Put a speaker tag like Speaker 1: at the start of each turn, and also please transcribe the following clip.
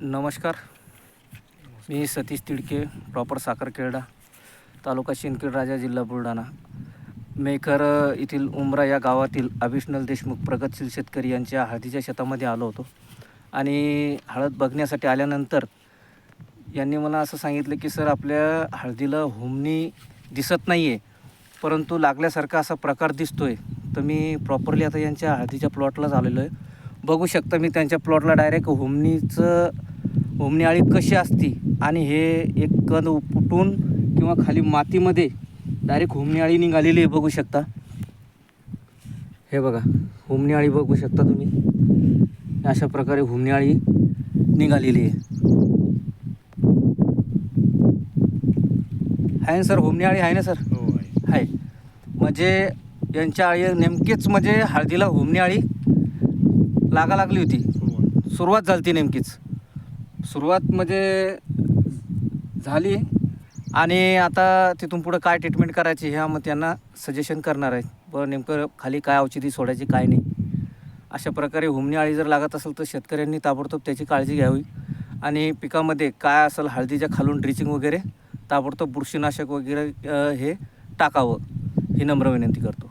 Speaker 1: नमस्कार. मी सतीश तिडके प्रॉपर साखरखेडा तालुका शिंदखेड राजा जिल्हा बुलढाणा. मेकर येथील उमरा या गावातील अभिष्णल देशमुख प्रगतशील शेतकरी यांच्या हळदीच्या शेतामध्ये आलो होतो. आणि हळद बघण्यासाठी आल्यानंतर यांनी मला असं सांगितलं की सर आपल्या हळदीला हुमणी दिसत नाही आहे परंतु लागल्यासारखा असा प्रकार दिसतो आहे तर मी प्रॉपरली आता यांच्या हळदीच्या प्लॉटलाच आलेलो आहे. बघू शकता मी त्यांच्या प्लॉटला डायरेक्ट हुमणीचं हुमणी आळी कशी असती आणि हे एक कण उपटून किंवा खाली मातीमध्ये डायरेक्ट हुमणी आळी निघालेली आहे बघू शकता. हे बघा हुमणी आळी बघू शकता तुम्ही. अशा प्रकारे हुमणी आळी निघालेली आहे. आहे ना सर? हुमणी आळी आहे ना सर?
Speaker 2: हो आहे.
Speaker 1: म्हणजे यांच्या आळी नेमकीच म्हणजे हळदीला हुमणी आळी लागा लागली होती.
Speaker 2: सुरुवात.
Speaker 1: झाली ती नेमकीच. सुरुवात म्हणजे झाली आणि आता तिथून पुढं काय ट्रीटमेंट करायची ह्या मग त्यांना सजेशन करणार आहे. बरं नेमकं खाली काय औषधी सोडायची काय नाही. अशा प्रकारे हुमणी आळी जर लागत असेल तर शेतकऱ्यांनी ताबडतोब त्याची काळजी घ्यावी. आणि पिकामध्ये काय असेल हळदीच्या खालून ड्रिचिंग वगैरे ताबडतोब बुरशीनाशक वगैरे हे टाकावं. ही नम्र विनंती करतो.